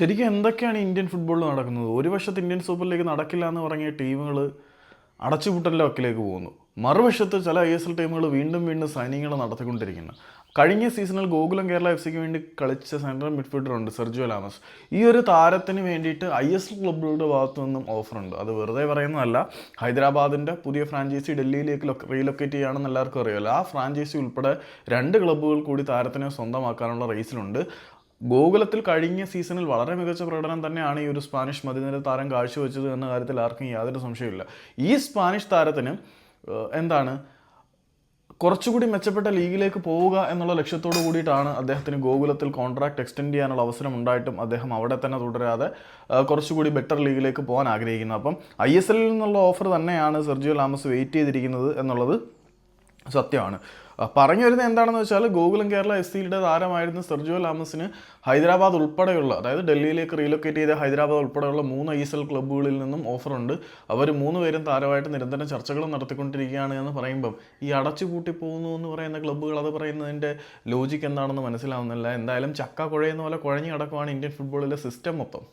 ശരിക്കും എന്തൊക്കെയാണ് ഇന്ത്യൻ ഫുട്ബോളിൽ നടക്കുന്നത്? ഒരു വശത്ത് ഇന്ത്യൻ സൂപ്പർ ലീഗ് നടക്കില്ല എന്ന് പറഞ്ഞ ടീമുകൾ അടച്ചുപൂട്ടലിന്റെ വക്കിലേക്ക് പോകുന്നു. മറുവശത്ത് ചില ഐ എസ് എൽ ടീമുകൾ വീണ്ടും വീണ്ടും സൈനിങ്ങൾ നടത്തിക്കൊണ്ടിരിക്കുന്നു. കഴിഞ്ഞ സീസണിൽ ഗോകുലം കേരള എഫ് സിക്ക് വേണ്ടി കളിച്ച സെൻട്രൽ മിഡ്ഫീൽഡർ ഉണ്ട് സെർജിയോ ലാമസ്. ഈ ഒരു താരത്തിന് വേണ്ടിയിട്ട് ഐ എസ് എൽ ക്ലബുകളുടെ ഭാഗത്തു നിന്നും ഓഫറുണ്ട് അത് വെറുതെ പറയുന്നതല്ല. ഹൈദരാബാദിന്റെ പുതിയ ഫ്രാഞ്ചൈസി ഡൽഹിയിലേക്ക് ലൊക്ക റീലൊക്കേറ്റ് ചെയ്യുകയാണെന്ന് എല്ലാവർക്കും അറിയാമല്ലോ ആ ഫ്രാഞ്ചൈസി ഉൾപ്പെടെ രണ്ട് ക്ലബ്ബുകൾ കൂടി താരത്തിനെ സ്വന്തമാക്കാനുള്ള റേസിലുണ്ട് ഗോകുലത്തിൽ കഴിഞ്ഞ സീസണിൽ വളരെ മികച്ച പ്രകടനം തന്നെയാണ് ഈ ഒരു സ്പാനിഷ് മതിനിര താരം കാഴ്ചവെച്ചത് എന്ന കാര്യത്തിൽ ആർക്കും യാതൊരു സംശയമില്ല ഈ സ്പാനിഷ് താരത്തിന് എന്താണ് കുറച്ചുകൂടി മെച്ചപ്പെട്ട ലീഗിലേക്ക് പോവുക എന്നുള്ള ലക്ഷ്യത്തോടു കൂടിയിട്ടാണ് അദ്ദേഹത്തിന് ഗോകുലത്തിൽ കോൺട്രാക്ട് എക്സ്റ്റെൻഡ് ചെയ്യാനുള്ള അവസരം ഉണ്ടായിട്ടും അദ്ദേഹം അവിടെ തന്നെ തുടരാതെ കുറച്ചുകൂടി ബെറ്റർ ലീഗിലേക്ക് പോകാൻ ആഗ്രഹിക്കുന്നത്. അപ്പം ഐ എസ് എല്ലിൽ നിന്നുള്ള ഓഫർ തന്നെയാണ് സെർജിയോ ലാമസ് വെയിറ്റ് ചെയ്തിരിക്കുന്നത് എന്നുള്ളത് സത്യമാണ്. പറഞ്ഞു വരുന്നത് എന്താണെന്ന് വെച്ചാൽ ഗോകുലം കേരള എസ് സിയുടെ താരമായിരുന്ന സെർജിയോ ലാമസിന് ഹൈദരാബാദ് ഉൾപ്പെടെയുള്ള അതായത് ഡൽഹിയിലേക്ക് റീലൊക്കേറ്റ് ചെയ്ത ഹൈദരാബാദ് ഉൾപ്പെടെയുള്ള മൂന്ന് ഐ എസ് എൽ ക്ലബ്ബുകളിൽ നിന്നും ഓഫറുണ്ട്. അവർ മൂന്ന് പേരും താരമായിട്ട് നിരന്തരം ചർച്ചകളും നടത്തിക്കൊണ്ടിരിക്കുകയാണ് എന്ന് പറയുമ്പം ഈ അടച്ചുപൂട്ടി പോകുന്നു എന്ന് പറയുന്ന ക്ലബ്ബുകൾ അത് പറയുന്നതിന്റെ ലോജിക്ക് എന്താണെന്ന് മനസ്സിലാവുന്നില്ല. എന്തായാലും ചക്ക കുഴയുന്ന പോലെ കുഴഞ്ഞു കിടക്കുവാണ് ഇന്ത്യൻ ഫുട്ബോളിലെ സിസ്റ്റം മൊത്തം.